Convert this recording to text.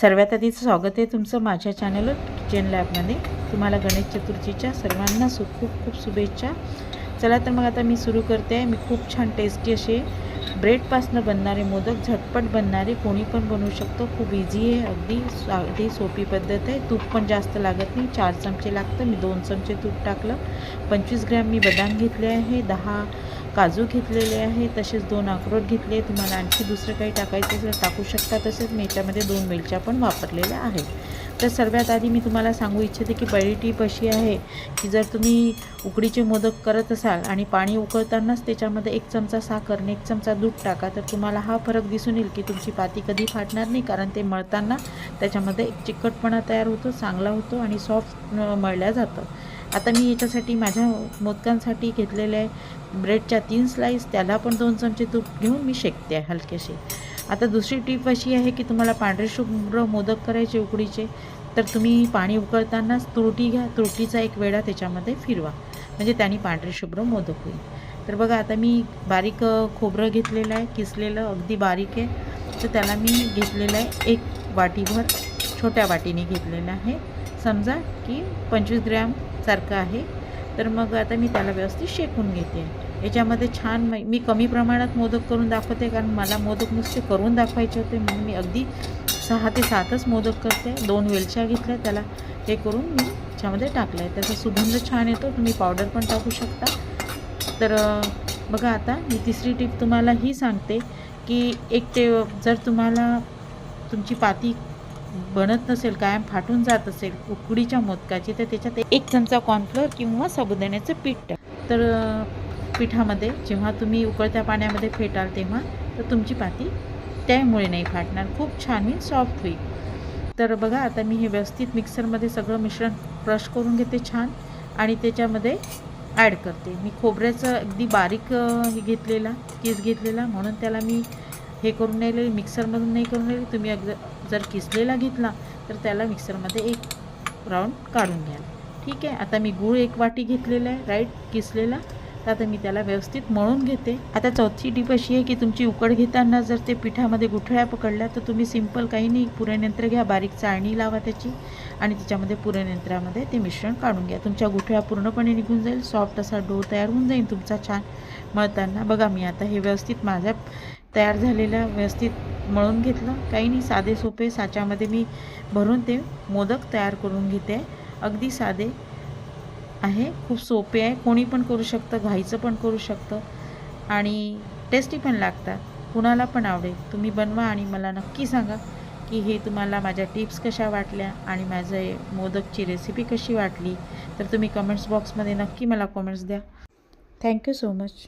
सर्वात आधीचं स्वागत आहे तुमचं माझ्या चॅनलवर किचन लॅबमध्ये तुम्हाला गणेश चतुर्थीच्या सर्वांना सु खूप खूप शुभेच्छा. चला तर मग आता मी सुरू करते. आहे मी खूप छान टेस्टी असे ब्रेडपासनं बनणारे मोदक झटपट बनणारे कोणी पण बनवू शकतो. खूप इझी आहे अगदी अगदी सोपी पद्धत आहे. तूप पण जास्त लागत नाही. चार चमचे लागतं. मी दोन चमचे तूप टाकलं. पंचवीस ग्रॅम मी बदाम घेतले आहे. दहा काजू घेतलेले आहे तसेच दोन अक्रोड घेतले तुम्हाला आणखी दुसरं काही टाकायचं असेल टाकू शकता तसेच मी याच्यामध्ये दोन वेलच्या पण वापरलेल्या आहेत. तर सर्वात आधी मी तुम्हाला सांगू इच्छिते की पहिली टीप अशी आहे की जर तुम्ही उकडीचे मोदक करत असाल आणि पाणी उकळतानाच त्याच्यामध्ये एक चमचा साखर आणि एक चमचा दूध टाका तर तुम्हाला हा फरक दिसून येईल की तुमची पाती कधी फाटणार नाही कारण ते मळताना त्याच्यामध्ये एक चिकटपणा तयार होतो चांगला होतो आणि सॉफ्ट मळल्या जातं. आता मी याच्यासाठी माझ्या मोदकांसाठी घेतलेले आहे ब्रेडच्या तीन स्लाईस त्याला पण दोन चमचे तूप घेऊन मी शेकते आहे हलकेसे. आता दुसरी टीप अशी आहे की तुम्हाला पांढरे शुभ्र मोदक करायचे उकडीचे तर तुम्ही पाणी उकळतानाच तुरटी घ्या. तुरटीचा एक वेळा त्याच्यामध्ये फिरवा. म्हणजे त्याने पांढरे शुभ्र मोदक होईल. तर बघा आता मी बारीक खोबरं घेतलेलं आहे किसलेलं अगदी बारीक आहे. तर त्याला मी घेतलेलं आहे एक वाटीभर छोट्या वाटीने घेतलेलं आहे. समजा की पंचवीस ग्रॅम सारखं आहे. तर मग आता मी त्याला व्यवस्थित शेकून घेते. याच्यामध्ये छान मी कमी प्रमाणात मोदक करून दाखवते कारण मला मोदक नुसते करून दाखवायचे होते. म्हणून मी अगदी सहा ते सातच मोदक करते. दोन वेलच्या घेतल्या त्याला हे करून मी त्याच्यामध्ये टाकलं आहे त्याचा सुगंध छान येतो तुम्ही पावडर पण टाकू शकता. तर बघा आता मी तिसरी टीप तुम्हाला ही सांगते की एक ते जर तुम्हाला तुमची पाती बनत नसेल कायम फाटून जात असेल उकडीच्या मोदकाची तर त्याच्यात एक चमचा कॉर्नफ्लोअर किंवा साबुदाण्याचं पीठ तर पिठामध्ये जेव्हा तुम्ही उकळत्या पाण्यामध्ये फेटाल तेव्हा तर तुमची पाती त्यामुळे नाही फाटणार. खूप छान मी सॉफ्ट होईल. तर बघा आता मी हे व्यवस्थित मिक्सरमध्ये सगळं मिश्रण क्रश करून घेते छान आणि त्याच्यामध्ये ॲड करते. मी खोबऱ्याचं अगदी बारीक हे घेतलेला केस घेतलेला म्हणून त्याला मी हे करून नाही मिक्सरमधून नाही करून राहिले. तुम्ही अगद जर किसलेला घेतला तर त्याला मिक्सरमध्ये एक राऊंड काढून घ्याल. ठीक आहे? आता मी गूळ एक वाटी घेतलेला आहे राईट किसलेला. तर आता मी त्याला व्यवस्थित मळून घेते. आता चौथी टीप अशी आहे की तुमची उकड घेताना जर ते पिठामध्ये गुठळ्या पकडल्या तर तुम्ही सिंपल काही नाही. पुरणयंत्र घ्या बारीक चाळणी लावा त्याची आणि त्याच्यामध्ये पुरणयंत्रामध्ये ते मिश्रण काढून घ्या. तुमच्या गुठळ्या पूर्णपणे निघून जाईल सॉफ्ट असा डो तयार होऊन जाईल तुमचा छान मळताना. बघा मी आता हे व्यवस्थित माझ्या तयार झालेल्या व्यवस्थित मळून घेतलं. काही नाही साधे सोपे. साच्यामध्ये मी भरून ते मोदक तयार करून घेते. अगदी साधे आहे. खूप सोपे आहे. कोणी पण करू शकतं घाईचं पण करू शकतं. आणि टेस्टी पण लागतात. कुणाला पण आवडेल. तुम्ही बनवा आणि मला नक्की सांगा की हे तुम्हाला माझ्या टिप्स कशा वाटल्या आणि माझं मोदकची रेसिपी कशी वाटली. तर तुम्ही कमेंट्स बॉक्समध्ये नक्की मला कमेंट्स द्या. Thank you so much